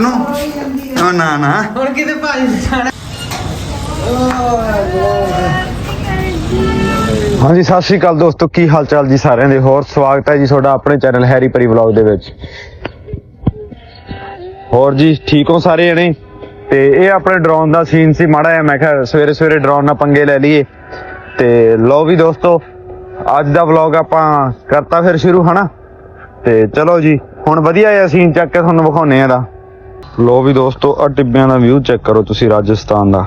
ਨੂੰ? ਨਾ ਨਾ। ਹੁਣ ਕਿਤੇ ਭਾਜੀ ਜਾਣਾ। ਹਾਂਜੀ ਸਤਿ ਸ਼੍ਰੀ ਅਕਾਲ ਦੋਸਤੋ ਕੀ ਹਾਲ ਚਾਲ ਜੀ ਸਾਰਿਆਂ ਦੇ? ਹੋਰ ਸਵਾਗਤ ਹੈ ਜੀ ਤੁਹਾਡਾ ਆਪਣੇ ਚੈਨਲ ਹੈਰੀ ਪਰੀ ਵਲੌਗ ਦੇ ਵਿੱਚ। ਹੋਰ ਜੀ ਠੀਕ ਹੋ ਸਾਰੇ ਜਣੇ? ਤੇ ਇਹ ਆਪਣੇ ਡਰੋਨ ਦਾ ਸੀਨ ਸੀ ਮਾੜਾ ਜਿਹਾ ਮੈਂ ਕਿਹਾ ਸਵੇਰੇ ਸਵੇਰੇ ਡਰੋਨ ਨਾਲ ਪੰਗੇ ਲੈ ਲਈਏ। ਤੇ ਲੋ ਵੀ ਦੋਸਤੋ ਅੱਜ ਦਾ ਵਲੌਗ ਆਪਾਂ ਕਰਤਾ ਫਿਰ ਸ਼ੁਰੂ ਹਨਾ? ਤੇ ਚਲੋ ਜੀ ਹੁਣ ਵਧੀਆ ਜਿਹਾ ਸੀਨ ਚੱਕ ਕੇ ਤੁਹਾਨੂੰ ਵਿਖਾਉਨੇ ਆ ਦਾ ਲੋ ਵੀ ਦੋਸਤੋ ਆ ਟਿੱਬਿਆਂ ਦਾ ਵਿਊ ਚੈੱਕ ਕਰੋ ਤੁਸੀਂ ਰਾਜਸਥਾਨ ਦਾ।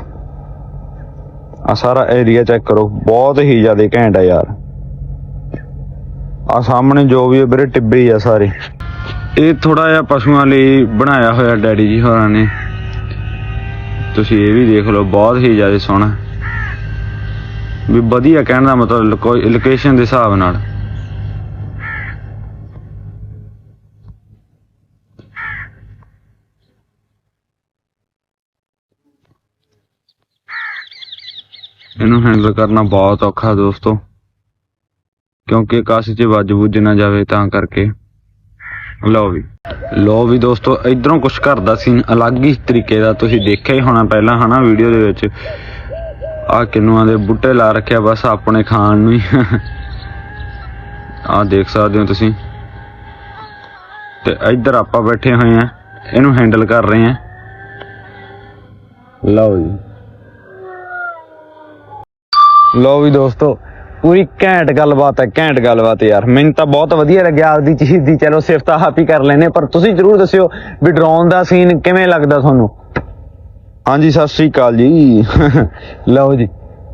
ਆ ਸਾਰਾ ਏਰੀਆ ਚੈੱਕ ਕਰੋ, ਬਹੁਤ ਹੀ ਜ਼ਿਆਦਾ ਘੈਂਟ ਆ ਯਾਰ। ਆ ਸਾਹਮਣੇ ਜੋ ਵੀ ਹੈ ਵੀਰੇ, ਟਿੱਬੇ ਹੀ ਆ ਸਾਰੇ। ਇਹ ਥੋੜਾ ਜਿਹਾ ਪਸ਼ੂਆਂ ਲਈ ਬਣਾਇਆ ਹੋਇਆ ਡੈਡੀ ਜੀ ਹੋਰਾਂ ਨੇ। ਤੁਸੀਂ ਇਹ ਵੀ ਦੇਖ ਲਓ, ਬਹੁਤ ਹੀ ਜ਼ਿਆਦਾ ਸੋਹਣਾ। ਵੀ ਵਧੀਆ ਕਹਿਣ ਦਾ ਮਤਲਬ ਲੋਕੇਸ਼ਨ ਦੇ ਹਿਸਾਬ ਨਾਲ। ਇਹਨੂੰ ਹੈਂਡਲ ਕਰਨਾ ਬਹੁਤ ਔਖਾ ਦੋਸਤੋ। ਕਿਉਂਕਿ ਕਾਸੇ 'ਚ ਵੱਜ ਵੁੱਜ ਨਾ ਜਾਵੇ ਤਾਂ ਕਰਕੇ। ਲਓ ਵੀ। ਲਓ ਵੀ ਦੋਸਤੋ, ਇਧਰੋਂ ਕੁਛ ਘਰ ਦਾ ਸੀਨ ਅਲੱਗ ਹੀ ਤਰੀਕੇ ਦਾ। ਤੁਸੀਂ ਦੇਖਿਆ ਹੀ ਹੋਣਾ ਪਹਿਲਾਂ, ਹਨਾ ਵੀਡੀਓ ਦੇ ਵਿੱਚ। ਆ ਕਿੰਨੂਆਂ ਦੇ ਬੂਟੇ ਲਾ ਰੱਖਿਆ, ਬਸ ਆਪਣੇ ਖਾਣ ਨੂੰ ਹੀ। ਆ ਦੇਖ ਸਕਦੇ ਹੋ ਤੁਸੀਂ। ਤੇ ਇੱਧਰ ਆਪਾਂ ਬੈਠੇ ਹੋਏ ਆ। ਇਹਨੂੰ ਹੈਂਡਲ ਕਰ ਰਹੇ ਆ। ਲਓ ਜੀ। ਲੋ ਵੀ ਦੋਸਤੋ ਪੂਰੀ ਘੈਂਟ ਗੱਲਬਾਤ ਹੈ ਘੈਂਟ ਗੱਲਬਾਤ ਯਾਰ। ਮੈਨੂੰ ਤਾਂ ਬਹੁਤ ਵਧੀਆ ਲੱਗਿਆ ਆਪਦੀ ਚੀਜ਼ ਦੀ। ਚਲੋ ਸਿਫਤਾਂ ਆਪ ਹੀ ਕਰ ਲੈਨੇ ਪਰ ਤੁਸੀਂ ਜਰੂਰ ਦੱਸਿਓ ਵੀ ਡਰੋਨ ਦਾ ਸੀਨ ਕਿਵੇਂ ਲੱਗਦਾ ਤੁਹਾਨੂੰ? ਹਾਂਜੀ ਸਤਿ ਸ੍ਰੀ ਅਕਾਲ ਜੀ। ਲਓ ਜੀ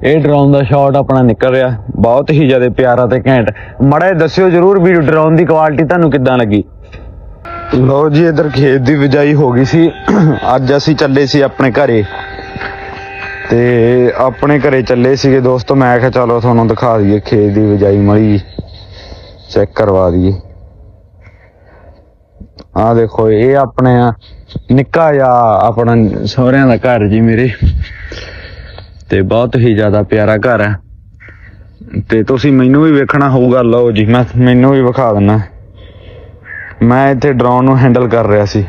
ਇਹ ਡਰੋਨ ਦਾ ਸ਼ਾਟ ਆਪਣਾ ਨਿਕਲ ਰਿਹਾ। ਬਹੁਤ ਹੀ ਜ਼ਿਆਦਾ ਪਿਆਰਾ ਤੇ ਘੈਂਟ। ਮੜਾ ਦੱਸਿਓ ਜਰੂਰ ਵੀ ਡਰੋਨ ਦੀ ਕੁਆਲਿਟੀ ਤੁਹਾਨੂੰ ਕਿੱਦਾਂ ਲੱਗੀ? ਲਓ ਜੀ ਇਧਰ ਖੇਤ ਦੀ ਬਿਜਾਈ ਹੋ ਗਈ ਸੀ। ਅੱਜ ਅਸੀਂ ਚੱਲੇ ਸੀ ਆਪਣੇ ਘਰੇ। ਤੇ ਆਪਣੇ ਘਰੇ ਚੱਲੇ ਸੀਗੇ ਦੋਸਤੋ, ਮੈਂ ਕਿਹਾ ਚਲੋ ਤੁਹਾਨੂੰ ਦਿਖਾ ਦਈਏ, ਖੇਤ ਦੀ ਬਿਜਾਈ ਮੜੀ ਚੈੱਕ ਕਰਵਾ ਦਈਏ। ਆ ਦੇਖੋ, ਇਹ ਆਪਣੇ ਨਿੱਕਾ ਜਿਹਾ ਆਪਣਾ ਸਹੁਰਿਆਂ ਦਾ ਘਰ ਜੀ ਮੇਰੇ। ਤੇ ਬਹੁਤ ਹੀ ਜ਼ਿਆਦਾ ਪਿਆਰਾ ਘਰ ਹੈ। ਤੇ ਤੁਸੀਂ ਮੈਨੂੰ ਵੀ ਵੇਖਣਾ ਹੋਊਗਾ, ਲਓ ਜੀ, ਮੈਂ, ਮੈਨੂੰ ਵੀ ਵਿਖਾ ਦਿੰਨਾ ਮੈਂ ਇੱਥੇ ਡਰੋਨ ਨੂੰ ਹੈਂਡਲ ਕਰ ਰਿਹਾ ਸੀ।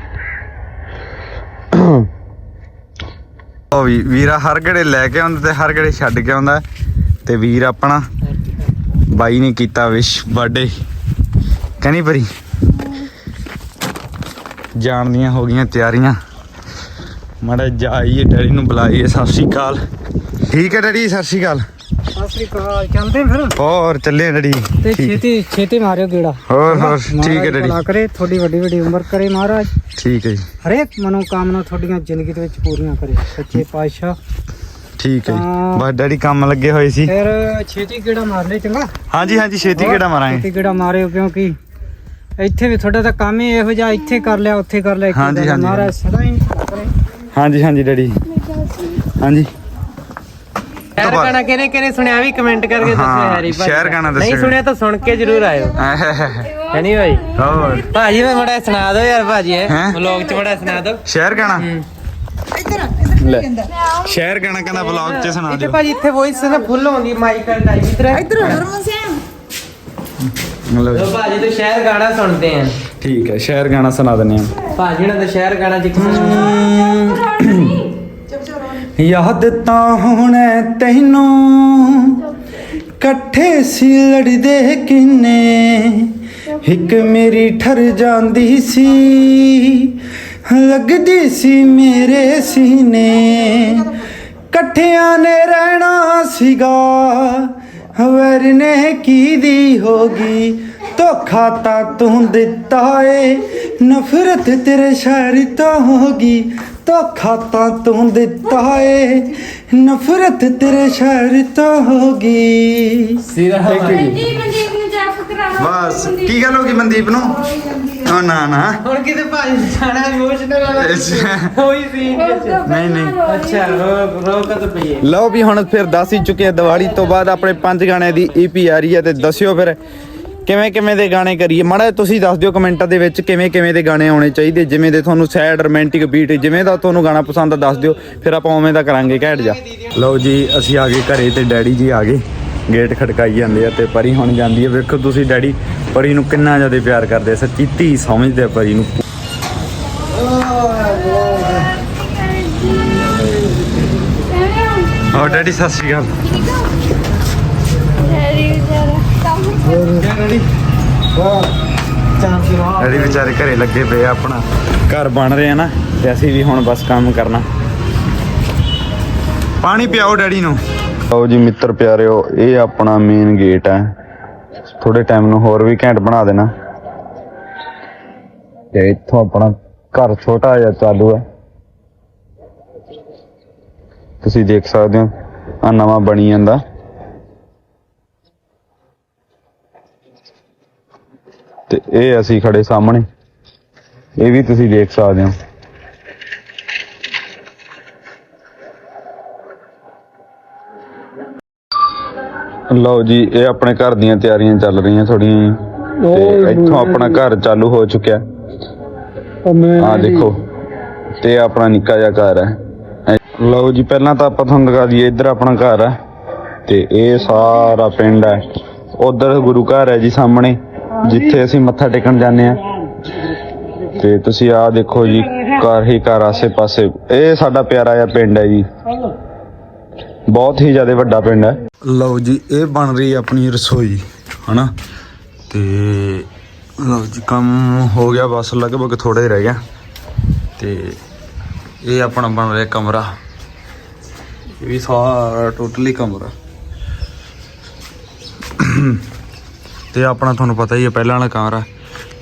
ਉਹ ਵੀ ਵੀਰਾ ਹਰ ਘੜੇ ਲੈ ਕੇ ਆਉਂਦਾ ਤੇ ਹਰ ਘੜੇ ਛੱਡ ਕੇ ਆਉਂਦਾ ਤੇ ਵੀਰ ਆਪਣਾ ਬਾਈ ਨੇ ਕੀਤਾ ਵਿਸ਼ ਬਰਥਡੇ ਕਹਿੰਦੀ ਪਰੀ, ਜਾਣ ਦੀਆਂ ਹੋ ਗਈਆਂ ਤਿਆਰੀਆਂ। ਮਾੜਾ ਜਾਈਏ ਡੈਡੀ ਨੂੰ ਬੁਲਾਈਏ, ਸਤਿ ਸ਼੍ਰੀ ਅਕਾਲ। ਠੀਕ ਹੈ ਡੈਡੀ, ਸਤਿ ਸ਼੍ਰੀ ਅਕਾਲ। ਸ੍ਰੀ ਅਕਾਲ ਚੱਲਦੇ ਫਿਰ? ਹੋਰ ਚੱਲੇ ਤੇ ਠੀਕ। ਛੇਤੀ ਛੇਤੀ ਮਾਰਿਓ ਗੇੜਾ। ਹੋਰ ਹੋਰ ਠੀਕ ਹੈ ਭਲਾ ਕਰੇ ਤੁਹਾਡੀ ਵੱਡੀ ਵੱਡੀ ਉਮਰ ਕਰੇ ਮਹਾਰਾਜ। ਠੀਕ ਹੈ ਜੀ। ਹਰੇਕ ਮਨੋ ਕਾਮਨਾ ਤੁਹਾਡੀਆਂ ਜ਼ਿੰਦਗੀ ਦੇ ਵਿੱਚ ਪੂਰੀਆਂ ਕਰੇ ਸੱਚੇ ਪਾਤਸ਼ਾਹ। ਠੀਕ ਹੈ ਜੀ। ਬਸ ਡੈਡੀ ਕੰਮ ਲੱਗੇ ਹੋਏ ਸੀ। ਫਿਰ ਛੇਤੀ ਗੇੜਾ ਮਾਰ ਲੈ ਚੰਗਾ? ਹਾਂਜੀ ਹਾਂਜੀ ਛੇਤੀ ਕਿਹੜਾ ਮਾਰਾਂਗੇ। ਛੇਤੀ ਗੇੜਾ ਮਾਰਿਓ ਕਿਉਂਕਿ ਇੱਥੇ ਵੀ ਤੁਹਾਡਾ ਤਾਂ ਕੰਮ ਹੀ ਇਹੋ ਜਿਹਾ ਇੱਥੇ ਕਰ ਲਿਆ ਉੱਥੇ ਕਰ ਲਿਆ ਹਾਂਜੀ, ਹਾਂਜੀ, ਮਹਾਰਾਜ ਸਦਾ ਹੀ ਹਾਂਜੀ ਹਾਂਜੀ ਡੈਡੀ। ਹਾਂਜੀ। ਸ਼ਹਿਰ ਦੁਬਾਰਾ। ਗਾਣਾ ਕਿਹਨੇ ਕਿਹਨੇ ਸੁਣਿਆ? ਵੀ ਕਮੈਂਟ ਕਰਕੇ ਦੱਸਿਓ ਹਾਂ, ਹੈਰੀ ਭਾਜੀ ਸ਼ਹਿਰ ਗਾਣਾ ਨਹੀਂ ਦੱਸਿਓ। ਸੁਣਿਆ ਤਾਂ ਸੁਣ ਕੇ ਜ਼ਰੂਰ ਆਇਓ। ਹੈਨੀ ਭਾਈ? ਹੋਰ। ਭਾਜੀ ਮੈਂ ਮੜਾ ਸੁਣਾ ਦਿਓ ਯਾਰ ਭਾਜੀ ਇਹ ਹੈਂ? ਵਲੌਗ ਚ ਮੜਾ ਸੁਣਾ ਦਿਓ। ਸ਼ਹਿਰ ਗਾਣਾ? ਲੈ। ਸ਼ਹਿਰ ਗਾਣਾ ਕਹਿੰਦਾ ਵਲੌਗ 'ਚ ਸੁਣਾ ਇੱਥੇ ਦਿਓ। ਭਾਜੀ ਇੱਥੇ ਵੌਇਸ ਨਾ ਫੁੱਲ ਹੁੰਦੀ ਮਾਈਕ ਦਾ ਇਧਰ ਇਧਰ ਲਓ ਜੀ। ਭਾਜੀ ਤੋਂ ਸ਼ਹਿਰ ਗਾਣਾ ਸੁਣਦੇ ਆ। ਠੀਕ ਹੈ ਸ਼ਹਿਰ ਗਾਣਾ ਸੁਣਾ ਦਿੰਦੇ ਆ। ਭਾਜੀ ਨਾਲ ਤਾਂ ਸ਼ਹਿਰ ਗਾਣਾ ਜਿੱਕ ਯਾਦ ਤਾਂ ਹੋਣਾ ਤੈਨੂੰ। ਇਕੱਠੇ ਸੀ ਲੜਦੇ ਕਿੰਨੇ। ਇੱਕ ਮੇਰੀ ਠਰ ਜਾਂਦੀ ਸੀ। ਲੱਗਦੀ ਸੀ ਮੇਰੇ ਸੀਨੇ। ਇਕੱਠਿਆਂ ਨੇ ਰਹਿਣਾ ਸੀਗਾ। ਹਵਰ ਕੀ ਦੀ ਹੋਗੀ ਧੋਖਾ ਤਾਂ ਤੂੰ ਦਿੱਤਾ ਏ। ਨਫ਼ਰਤ ਤੇਰੇ ਸ਼ਹਿਰ ਤੋਂ ਹੋਗੀ। ਧੋਖਾ ਤਾਂ ਤੂੰ ਦਿੱਤਾ ਏ। ਨਫ਼ਰਤ ਤੇਰੇ ਸ਼ਹਿਰ ਤੋਂ ਹੋਗੀ। ਸਿਰਾ ਮਨਦੀਪ ਮਨਦੀਪ ਨੂੰ ਜੱਫ ਬਸ। ਕੀ ਗੱਲ ਹੋ ਗਈ ਮਨਦੀਪ ਨੂੰ? ਨਾ ਨਾ ਹੁਣ ਕਿਤੇ ਭਾਜੀ ਜਾਣਾ ਇਮੋਸ਼ਨਲ। ਹੋਈ ਸੀ। ਨਹੀਂ ਨਹੀਂ। ਅੱਛਾ ਰੋਕ ਰੋਕ ਤਾਂ ਪਈਏ ਲਓ ਵੀ ਹੁਣ ਫਿਰ ਦੱਸ ਹੀ ਚੁੱਕੇ ਆ। ਦੀਵਾਲੀ ਤੋਂ ਬਾਅਦ ਆਪਣੇ ਪੰਜ ਗਾਣਿਆਂ ਦੀ ਈਪੀ ਆ ਰਹੀ ਹੈ ਤੇ ਦੱਸਿਓ ਫਿਰ ਕਿਵੇਂ ਕਿਵੇਂ ਦੇ ਗਾਣੇ ਕਰੀਏ? ਮਾੜਾ ਤੁਸੀਂ ਦੱਸ ਦਿਓ ਕਮੈਂਟਾਂ ਦੇ ਵਿੱਚ ਕਿਵੇਂ ਕਿਵੇਂ ਦੇ ਗਾਣੇ ਆਉਣੇ ਚਾਹੀਦੇ ਜਿਵੇਂ ਦੇ ਤੁਹਾਨੂੰ ਸੈਡ ਰੋਮਾਂਟਿਕ ਬੀਟ ਜਿਵੇਂ ਦਾ ਤੁਹਾਨੂੰ ਗਾਣਾ ਪਸੰਦ ਦੱਸ ਦਿਓ ਫਿਰ ਆਪਾਂ ਉਵੇਂ ਦਾ ਕਰਾਂਗੇ ਘੈਂਟ ਜਾ ਲਓ ਜੀ ਅਸੀਂ ਆ ਗਏ ਘਰੇ ਤੇ ਡੈਡੀ ਜੀ ਆ ਗਏ। ਗੇਟ ਖੜਕਾਈ ਜਾਂਦੇ ਆ ਤੇ ਪਰੀ ਹੁਣ ਜਾਂਦੀ ਹੈ ਵੇਖੋ ਤੁਸੀਂ ਡੈਡੀ ਪਰੀ ਨੂੰ ਕਿੰਨਾ ਜ਼ਿਆਦਾ ਪਿਆਰ ਕਰਦੇ ਆ ਸੱਚੀ ਧੀ ਸਮਝਦੇ ਆ ਪਰੀ ਨੂੰ। ਹੋ ਡੈਡੀ ਸਤਿ ਸ਼੍ਰੀ ਅਕਾਲ। ਡੈਡੀ? ਵਿਚਾਰੇ ਘਰੇ ਲੱਗੇ ਪਏ ਆ ਆਪਣਾ। ਘਰ ਬਣ ਰਿਹਾ ਨਾ ਤੇ ਅਸੀਂ ਵੀ ਹੁਣ ਬਸ ਕੰਮ ਕਰਨਾ। ਪਾਣੀ ਪਿਆਓ ਡੈਡੀ ਨੂੰ। ਆਓ ਜੀ ਮਿੱਤਰ ਪਿਆਰਿਓ ਇਹ ਆਪਣਾ ਮੇਨ ਗੇਟ ਹੈ ਥੋੜੇ ਟਾਈਮ ਨੂੰ ਹੋਰ ਵੀ ਘੈਂਟ ਬਣਾ ਦੇਣਾ। ਤੇ ਇੱਥੋਂ ਆਪਣਾ ਘਰ ਛੋਟਾ ਜਿਹਾ ਚਾਲੂ ਹੈ ਤੁਸੀਂ ਦੇਖ ਸਕਦੇ ਹੋ ਆ ਨਵਾਂ ਬਣੀ ਜਾਂਦਾ। ਤੇ ਇਹ ਅਸੀਂ ਖੜੇ ਸਾਹਮਣੇ। ਇਹ ਵੀ ਤੁਸੀਂ ਦੇਖ ਸਕਦੇ ਹੋ। ਲਓ ਜੀ ਇਹ ਆਪਣੇ ਘਰ ਦੀਆਂ ਤਿਆਰੀਆਂ ਚੱਲ ਰਹੀਆਂ ਥੋੜੀਆਂ ਤੇ ਇੱਥੋਂ ਆਪਣਾ ਘਰ ਚਾਲੂ ਹੋ ਚੁੱਕਿਆ। ਆ ਦੇਖੋ ਤੇ ਆਪਣਾ ਨਿੱਕਾ ਜਿਹਾ ਘਰ ਹੈ। ਲਓ ਜੀ ਪਹਿਲਾਂ ਤਾਂ ਆਪਾਂ ਤੁਹਾਨੂੰ ਦਿਖਾ ਦਈਏ ਇੱਧਰ ਆਪਣਾ ਘਰ ਹੈ। ਤੇ ਇਹ ਸਾਰਾ ਪਿੰਡ ਹੈ। ਉਧਰ ਗੁਰੂ ਘਰ ਹੈ ਜੀ ਸਾਹਮਣੇ। ਜਿੱਥੇ ਅਸੀਂ ਮੱਥਾ ਟੇਕਣ ਜਾਂਦੇ ਆ ਤੇ ਤੁਸੀਂ ਆਹ ਦੇਖੋ ਜੀ, ਘਰ ਹੀ ਘਰ ਆਸੇ ਪਾਸੇ ਇਹ ਸਾਡਾ ਪਿਆਰਾ ਜਿਹਾ ਪਿੰਡ ਹੈ ਜੀ। ਬਹੁਤ ਹੀ ਜ਼ਿਆਦਾ ਵੱਡਾ ਪਿੰਡ ਹੈ। ਲਓ ਜੀ, ਇਹ ਬਣ ਰਹੀ ਆਪਣੀ ਰਸੋਈ, ਹਨਾ? ਤੇ ਲਓ ਜੀ, ਕੰਮ ਹੋ ਗਿਆ, ਬਸ ਲਗਭਗ ਥੋੜਾ ਹੀ ਰਹਿ ਗਿਆ। ਤੇ ਇਹ ਆਪਣਾ ਬਣ ਰਿਹਾ ਕਮਰਾ। ਇਹ ਵੀ ਸਾਰਾ ਟੋਟਲੀ ਕਮਰਾ। ਤੇ ਆਪਣਾ ਤੁਹਾਨੂੰ ਪਤਾ ਹੀ ਹੈ ਪਹਿਲਾਂ ਵਾਲਾ ਕਮਰਾ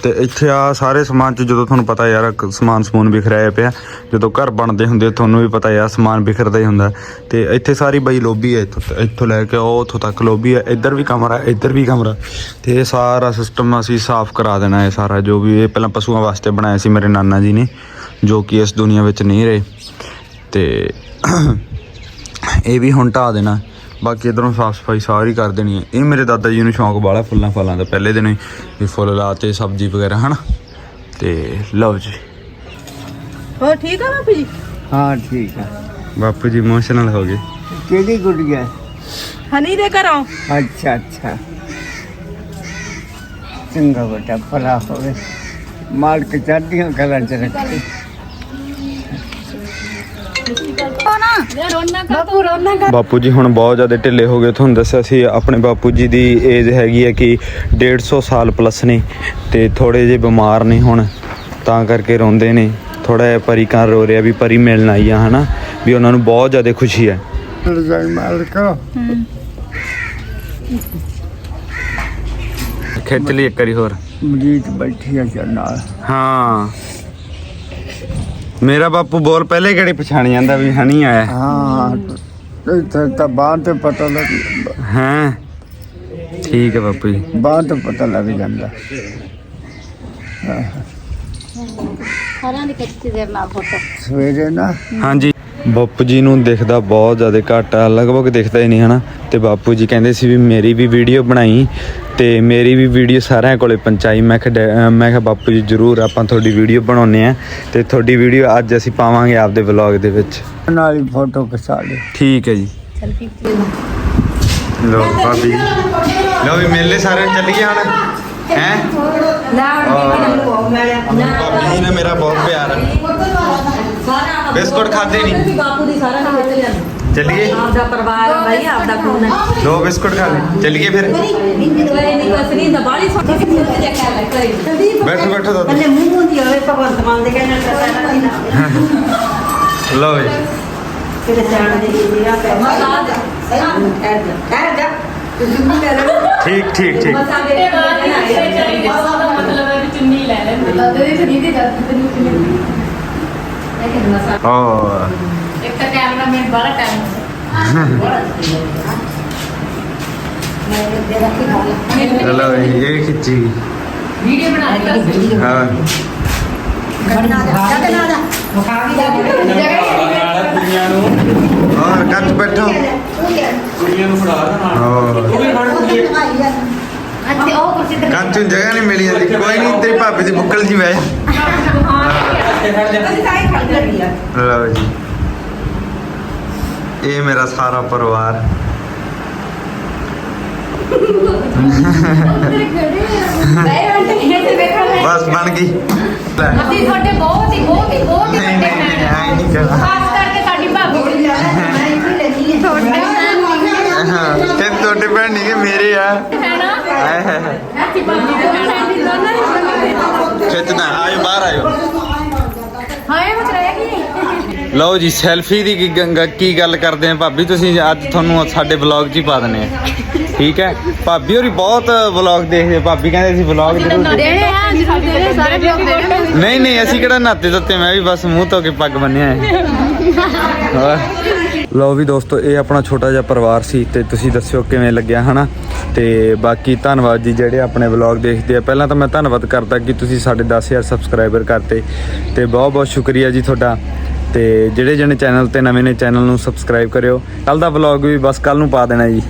ਤੇ ਇੱਥੇ ਆ ਸਾਰੇ ਸਮਾਨ ਚ ਜਦੋਂ ਤੁਹਾਨੂੰ ਪਤਾ ਯਾਰ ਸਮਾਨ ਸਮੂਨ ਬਿਖਰਿਆ ਪਿਆ। ਜਦੋਂ ਘਰ ਬਣਦੇ ਹੁੰਦੇ ਤੁਹਾਨੂੰ ਵੀ ਪਤਾ ਯਾਰ ਸਮਾਨ ਵਿਖਰਦਾ ਹੀ ਹੁੰਦਾ। ਤੇ ਇੱਥੇ ਸਾਰੀ ਬਈ ਲੋਬੀ ਹੈ ਇੱਥੋਂ ਇੱਥੋਂ ਲੈ ਕੇ ਉਹ ਉੱਥੋਂ ਤੱਕ ਲੋਬੀ ਹੈ ਇੱਧਰ ਵੀ ਕਮਰਾ, ਇੱਧਰ ਵੀ ਕਮਰਾ। ਤੇ ਇਹ ਸਾਰਾ ਸਿਸਟਮ ਅਸੀਂ ਸਾਫ਼ ਕਰਾ ਦੇਣਾ ਹੈ ਸਾਰਾ, ਜੋ ਵੀ ਇਹ ਪਹਿਲਾਂ ਪਸ਼ੂਆਂ ਵਾਸਤੇ ਬਣਾਇਆ ਸੀ ਮੇਰੇ ਨਾਨਾ ਜੀ ਨੇ, ਜੋ ਕਿ ਇਸ ਦੁਨੀਆ ਵਿੱਚ ਨਹੀਂ ਰਹੇ। ਤੇ ਇਹ ਵੀ ਹੁਣ ਢਾ ਦੇਣਾ। ਬਾਕੀ ਇਧਰੋਂ ਸਾਫ਼ ਸਫ਼ਾਈ ਸਾਰੀ ਕਰ ਦੇਣੀ ਹੈ। ਇਹ ਮੇਰੇ ਦਾਦਾ ਜੀ ਨੂੰ ਸ਼ੌਂਕ ਬਾਲਾ ਫੁੱਲਾਂ ਫਲਾਂ ਦਾ ਪਹਿਲੇ ਦਿਨ ਹੀ ਵੀ ਫੁੱਲ ਲਾਤੇ ਸਬਜ਼ੀ ਵਗੈਰਾ ਹਨਾ? ਤੇ ਲਓ ਜੀ। ਹੋ ਠੀਕ ਆ ਬਾਪੂ ਜੀ? ਹਾਂ ਠੀਕ ਹੈ ਬਾਪੂ ਜੀ ਇਮੋਸ਼ਨਲ ਹੋ ਗਏ। ਕਿਹੜੀ ਗੁੜੀਆ? ਹਨੀ ਦੇ ਘਰੋਂ? ਅੱਛਾ ਅੱਛਾ। ਚੰਗਾ ਬੇਟਾ ਭਲਾ ਹੋਵੇ। ਮਾਲਕ ਚੜ੍ਹਦੀਆਂ ਕਲਾਂ ਚ ਰੱਖੇ। ਬਾਪੂ ਰੋਣਾ ਕਰ। ਬਾਪੂ ਜੀ ਹੁਣ ਬਹੁਤ ਜ਼ਿਆਦਾ ਢਿੱਲੇ ਹੋ ਗਏ। ਤੁਹਾਨੂੰ ਦੱਸਿਆ ਸੀ ਆਪਣੇ ਬਾਪੂ ਜੀ ਦੀ ਏਜ ਹੈਗੀ ਹੈ ਕਿ 150 ਸਾਲ ਪਲੱਸ ਨੇ ਤੇ ਥੋੜੇ ਜਿਹੇ ਬਿਮਾਰ ਨੇ ਹੁਣ ਤਾਂ ਕਰਕੇ ਰੋਂਦੇ ਨੇ। ਥੋੜਾ ਜਿਹਾ ਪਰੀ ਕਰ ਰੋ ਰਿਹਾ ਵੀ ਪਰੀ ਮਿਲਣ ਆਈ ਆ ਹਨਾ? ਵੀ ਉਹਨਾਂ ਨੂੰ ਬਹੁਤ ਜ਼ਿਆਦਾ ਖੁਸ਼ੀ ਹੈ। ਜੈ ਮਾਲਕ ਖਿੱਚ ਲਈ ਇੱਕ ਵਾਰੀ ਹੋਰ। ਮਜੀਦ ਬੈਠੀ ਆ ਚੱਲ ਨਾਲ ਹਾਂ। ਮੇਰਾ ਬਾਪੂ ਬੋਲ ਪਹਿਲੇ ਕਿਹੜੀ ਪਛਾਣ ਜਾਂਦਾ ਵੀ ਹਨੀ ਆਇਆ। ਹਾਂ ਇੱਥੇ ਤਾਂ ਬਾਹਰ ਤੇ ਪਤਾ ਲੱਗ ਹੈ? ਠੀਕ ਹੈ ਬਾਪੂ ਜੀ। ਬਾਹਰ ਤੇ ਪਤਾ ਲੱਗ ਜਾਂਦਾ। ਸਾਰਿਆਂ ਦੀ ਕੱਚੀ ਦੇਰ ਨਾਲ ਫੋਟੋ। ਸਵੇਰੇ ਨਾ ਹਾਂਜੀ। ਬਾਪੂ ਜੀ ਨੂੰ ਦਿਖਦਾ ਬਹੁਤ ਜ਼ਿਆਦਾ ਘੱਟ ਆ ਲਗਭਗ ਦਿਖਦਾ ਹੀ ਨਹੀਂ ਹਨਾ? ਤੇ ਬਾਪੂ ਜੀ ਕਹਿੰਦੇ ਸੀ ਵੀ ਮੇਰੀ ਵੀ ਵੀਡੀਓ ਬਣਾਈ ਤੇ ਮੇਰੀ ਵੀ ਵੀਡੀਓ ਸਾਰਿਆਂ ਕੋਲੇ ਪਹੁੰਚਾਈ। ਮੈਂ ਕਿਹਾ ਮੈਂ ਕਿਹਾ ਬਾਪੂ ਜੀ ਜਰੂਰ ਆਪਾਂ ਤੁਹਾਡੀ ਵੀਡੀਓ ਬਣਾਉਨੇ ਆ ਤੇ ਤੁਹਾਡੀ ਵੀਡੀਓ ਅੱਜ ਅਸੀਂ ਪਾਵਾਂਗੇ ਆਪਦੇ ਵਲੌਗ ਦੇ ਵਿੱਚ। ਨਾਲ ਹੀ ਫੋਟੋ ਖਿਚਾ ਲਈ ਠੀਕ ਹੈ ਜੀ। ਲੋ ਭਾਬੀ ਲੋ ਵੀ ਮੇਲੇ ਸਾਰੇ ਚੱਲੀਏ ਹੁਣ। ਹੈ? ਭਾਬੀ ਜੀ ਨੇ ਮੇਰਾ ਬਹੁਤ ਪਿਆਰ ਹੈ ਬਿਸਕੁਟ ਖਾਦੇ ਨਹੀਂ। ਬਾਪੂ ਦੀ ਸਾਰਾ ਨੂੰ ਖਿੱਚ ਲਿਆ ਚੱਲੀਏ? ਆਪਦਾ ਪਰਿਵਾਰ ਹੈ ਭਾਈ ਆਪਦਾ ਖੂਨ ਹੈ। ਦੋ ਬਿਸਕੁਟ ਖਾ ਲੈ ਚੱਲੀਏ ਫਿਰ। ਕੋਈ ਨਹੀਂ ਕੁਛ ਨਹੀਂ ਤਾਂ ਬਾੜੀ ਸੋਚ ਕੇ ਮੁੱਕ ਜਾ ਕੇ ਲੈ ਕਰੀ ਬੈਠੋ ਬੈਠੋ ਦਾਦਾ ਮੂੰਹ ਮੂੰਹ ਦੀ ਹੋਵੇ ਭਗਵੰਤ ਮਾਨ ਦੇ ਕਹਿੰਦੇ ਸਾਰਾ ਨਹੀਂ ਨਾ ਕਿਤੇ ਜਾਣ ਦੇ ਦੀ ਆ ਪੈ ਮਸਾ ਦੇ। ਠਹਿਰ ਜਾ ਠਹਿਰ ਜਾ। ਤੂੰ ਜੁੰਮੀ ਕਰ ਲੈ ਠੀਕ ਠੀਕ ਠੀਕ। ਮਸਾ ਦੇ ਮਤਲਬ ਕੱਚ ਬੈਠੋ ਕੁੜੀਆਂ ਨੂੰ ਫੜਾ ਅੱਛੇ ਉਹ ਕੁਰਸੀ ਤੇ ਕੰਚ ਨੂੰ ਜਗ੍ਹਾ ਨਹੀਂ ਮਿਲੀ ਜਾਂਦੀ। ਕੋਈ ਨਹੀਂ ਤੇਰੀ ਭਾਬੀ ਦੀ ਬੁੱਕਲ ਜੀ ਵੇ ਲਓ ਜੀ। ये मेरा सारा परिवार। बस बन गई। हाँ, तो है चेतना। ਲਓ ਜੀ ਸੈਲਫੀ ਦੀ ਕੀ ਗੰਗਾ ਕੀ ਗੱਲ ਕਰਦੇ ਆ ਭਾਬੀ? ਤੁਸੀਂ ਅੱਜ ਤੁਹਾਨੂੰ ਸਾਡੇ ਵਲੌਗ 'ਚ ਹੀ ਪਾ ਦਨੇ ਆ। ਠੀਕ ਹੈ? ਭਾਬੀ ਹੋਰੀ ਬਹੁਤ ਵਲੌਗ ਦੇਖਦੇ ਭਾਬੀ ਕਹਿੰਦੇ ਅਸੀਂ ਵਲੌਗ ਜ਼ਰੂਰ ਦੇਖ- ਦੇਣੇ ਆ। ਜ਼ਰੂਰ ਦੇਣੇ ਸਾਰੇ ਬਲੌਗ ਦੇਣੇ ਨਹੀਂ ਨਹੀਂ ਅਸੀਂ ਕਿਹੜਾ ਨਾਤੇ ਦਿੱਤੇ ਮੈਂ ਵੀ ਬਸ ਮੂੰਹ ਧੋ ਕੇ ਪੱਗ ਬੰਨਿਆ ਹੈ ਹੋਰ। ਲਓ ਵੀ ਦੋਸਤੋ ਇਹ ਆਪਣਾ ਛੋਟਾ ਜਿਹਾ ਪਰਿਵਾਰ ਸੀ ਤੇ ਤੁਸੀਂ ਦੱਸਿਓ ਕਿਵੇਂ ਲੱਗਿਆ ਹਨਾ? ਤੇ ਬਾਕੀ ਧੰਨਵਾਦ ਜੀ ਜਿਹੜੇ ਆਪਣੇ ਵਲੌਗ ਦੇਖਦੇ ਆ। ਪਹਿਲਾਂ ਤਾਂ ਮੈਂ ਧੰਨਵਾਦ ਕਰਦਾ ਕਿ ਤੁਸੀਂ ਸਾਡੇ 10000 ਸਬਸਕ੍ਰਾਈਬਰ ਕਰਤੇ ਤੇ ਬਹੁਤ ਬਹੁਤ ਸ਼ੁਕਰੀਆ ਜੀ ਤੁਹਾਡਾ। ਤੇ ਜਿਹੜੇ ਜਣੇ ਚੈਨਲ ਤੇ ਨਵੇਂ ਨੇ ਚੈਨਲ ਨੂੰ ਸਬਸਕ੍ਰਾਈਬ ਕਰਿਓ। ਕੱਲ ਦਾ ਵਲੌਗ ਵੀ ਬਸ ਕੱਲ ਨੂੰ ਪਾ ਦੇਣਾ ਜੀ।